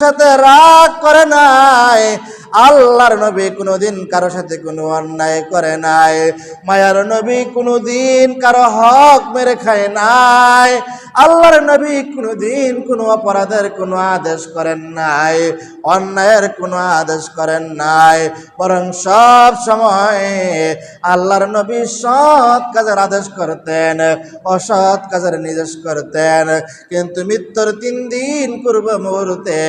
সাথে রাগ করে নাই, আল্লাহর নবী কোনোদিন কারও সাথে কোনো অন্যায় করে নাই, মায়ার নবী কোনোদিন কারও হক মেরে খায় নাই আল্লাহর নবী কোনোদিন কোনো অপরাধের কোনো আদেশ করেন নাই, অন্যায়ের কোনো আদেশ করেন নাই। বরং সব সময় আল্লাহর নবী সৎ কাজের আদেশ করতেন, অসৎ কাজের নির্দেশ করতেন। কিন্তু মৃত্যুর তিন দিন পূর্ব মুহূর্তে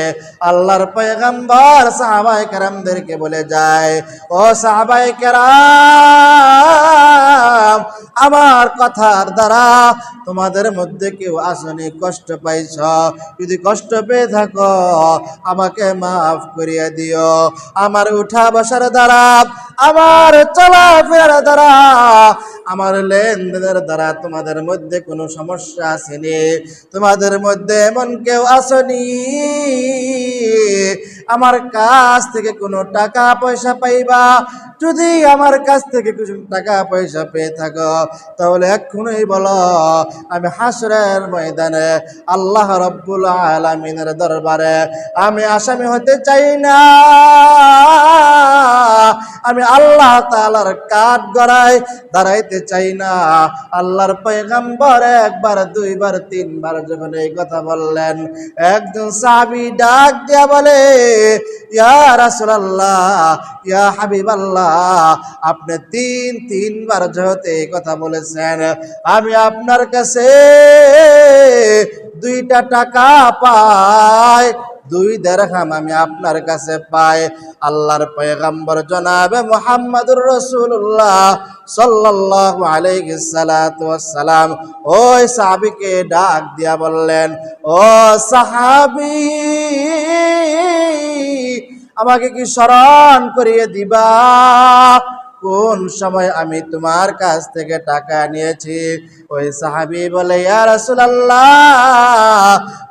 আল্লাহর পয়গম্বর সাহাবাই কেরামদেরকে বলে যায়, ও সাহাবাই কেরাম আমার কথার দ্বারা তোমাদের মধ্যে কেউ আসনি, কষ্ট পাইছ। যদি কষ্ট পেয়ে থাকো, আমাকে মাফ করিয়া দিও। আমার উঠা বসার দ্বারা, আমার চলাফেরার দ্বারা, আমার লেনদেনের দ্বারা তোমাদের মধ্যে কোনো সমস্যা আসেনি। তোমাদের মধ্যে এমন কেউ আসনি। আমার কাছ থেকে কোনো টাকা পয়সা পাইবা। যদি আমার কাছ থেকে কিছু টাকা পয়সা পেয়ে থাকো, তাহলে এক্ষুনি বলো, আমি হাসরের ময়দানে আল্লাহ রব্বুল আলমিনের দরবারে আমি আসামি হতে চাই না। আমি আল্লাহ তালার কাঠ গড়াই দাঁড়াইতে চাই না। আল্লাহর পয়গাম্বর একবার, দুইবার, তিনবার যখন এই কথা বললেন, একজন সাবি ডাক দিয়া বলে ইয়া ইয়া আপনি তিন, তিনবার যেহেতু এই কথা বলেছেন। আমি আপনার কাছে দুইটা টাকা পাই, দুই দেড়হাম আমি আপনার কাছে পাই। আল্লাহর পয়গম্বর জনাবে মোহাম্মদুর রসুল্লাহ সাল্লাল্লাহু ওই সাহাবীকে ডাক দিয়া বললেন, ও সাহাবী আমাকে কি স্মরণ করিয়ে দিবা? কোন সময় আমি তোমার কাছ থেকে টাকা নিয়েছি? ওই সাহাবি বলে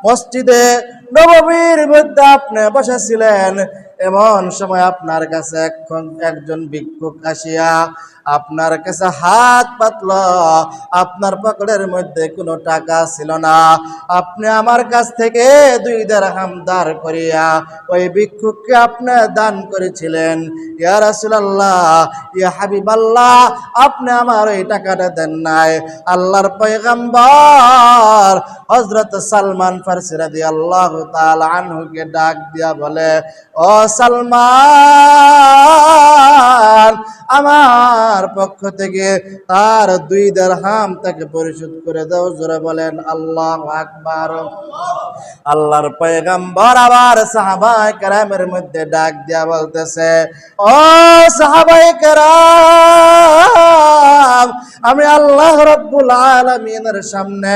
মসজিদে নববীর মধ্যে আপনি বসেছিলেন। এমন সময় আপনার কাছে এক- একজন ভিক্ষুক আসিয়া আপনার কাছে হাত পাতল, আপনার পকেটের মধ্যে কোনো টাকা ছিল না। আপনি আমার কাছ থেকে দুই দেড়হাম দাঁড় করিয়া ওই ভিক্ষুককে আপনি দান করেছিলেন। ইয়া রাসূলুল্লাহ, ইয়া হাবিবাল্লাহ, আপনি আমার এই টাকাটা দেন নাই। আল্লাহর পয়গম্বর হজরত সালমান ফারসি আল্লাহ তাল আনহুকে ডাক দিয়া বলে, ও মুসলমান। সালমান আমার পক্ষ থেকে তার দুই দেড়হাম তাকে পরিশোধ করে দাও, জোরে বলেন, আল্লাহ আকবার। আল্লাহর পয়গম্বর আবার সাহাবায়ে কেরামের মধ্যে ডাক দিয়া বলতেছে, ও সাহাবায়ে কেরাম, আমি আল্লাহ রব্বুল আলামিনের সামনে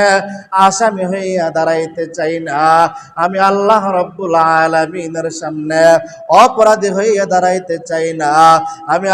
আসামি হইয়া দাঁড়াইতে চাই না। আমি আল্লাহ রব্বুল আলামিনের সামনে অপরাধী হইয়া দাঁড়াইতে চাই না। আমি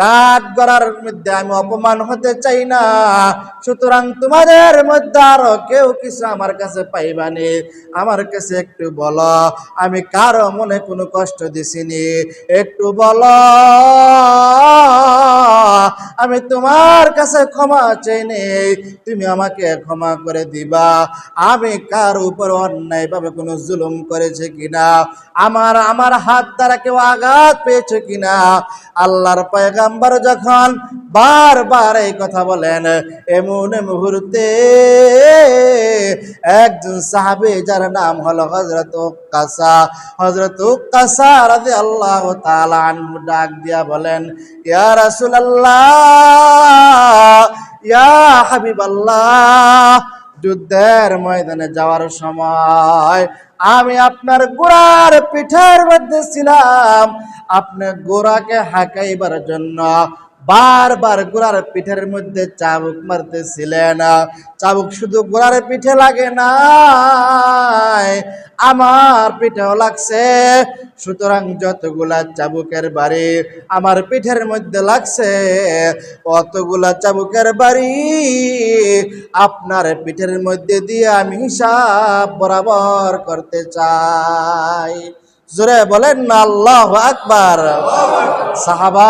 কাঠ গড়ার মধ্যে আমি অপমান হতে চাই না। সুতরাং তোমাদের মধ্যে আরও কেউ কিছু আমার কাছে পাইবানি আমার কাছে একটু বলো, আমি কারও মনে কোনো কষ্ট দিছিনি একটু বলো, আমি তোমার কাছে ক্ষমা চাই নেই তুমি আমাকে ক্ষমা করে দিবা। আমি কার উপর অন্যায় ভাবে কোনো জুলুম করেছে কিনা? আমার আমার হাত দ্বারা কেউ আঘাত পেয়েছে কিনা? আল্লাহর পয়গাম্বর যখন বারবার এই কথা বলেন, এমন মুহূর্তে একজন সাহাবী যার নাম হলো হযরত কাসা হযরত কাসা রাদিয়াল্লাহু তাআলা আনহু ডাক দিয়া বলেন, ইয়া রাসূলুল্লাহ, ইয়া হাবিবাল্লাহ, যুদ্ধের ময়দানে যাওয়ার সময় আমি আপনার গোড়ার পিঠের মধ্যে ছিলাম। আপনি গোড়াকে হাঁকাইবার জন্য বারবার গোড়ার পিঠের মধ্যে চাবুক মারতেছিলেন চাবুক শুধু গোড়ার পিঠে লাগে না আমার পিঠেও লাগছে। সুতরাং যতগুলা চাবুকের বাড়ি আমার পিঠের মধ্যে লাগছে, অতগুলা চাবুকের বাড়ি আপনার পিঠের মধ্যে দিয়ে আমি হিসাব বরাবর করতে চাই। জোরে বলেন, আল্লাহ আকবার। সাহাবা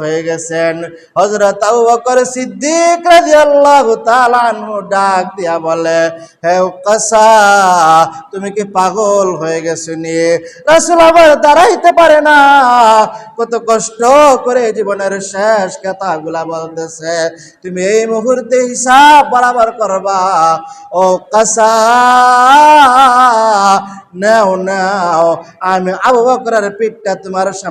হয়ে গেছেন। হযরত আবু বকর সিদ্দিক রাদিয়াল্লাহু তাআলা ডাক দিয়া বলে, হে তুমি কি পাগল হয়ে গেছো নি? রাসূল দাঁড়াইতে পারে না। কত কষ্ট করে জীবনের শেষ কথাগুলা বলতেছে। তুমি এই মুহূর্তে হিসাব বরাবর করবা, ও কাসা নাও নাও। আমি আবু বকরের পিঠটা তোমার সামনে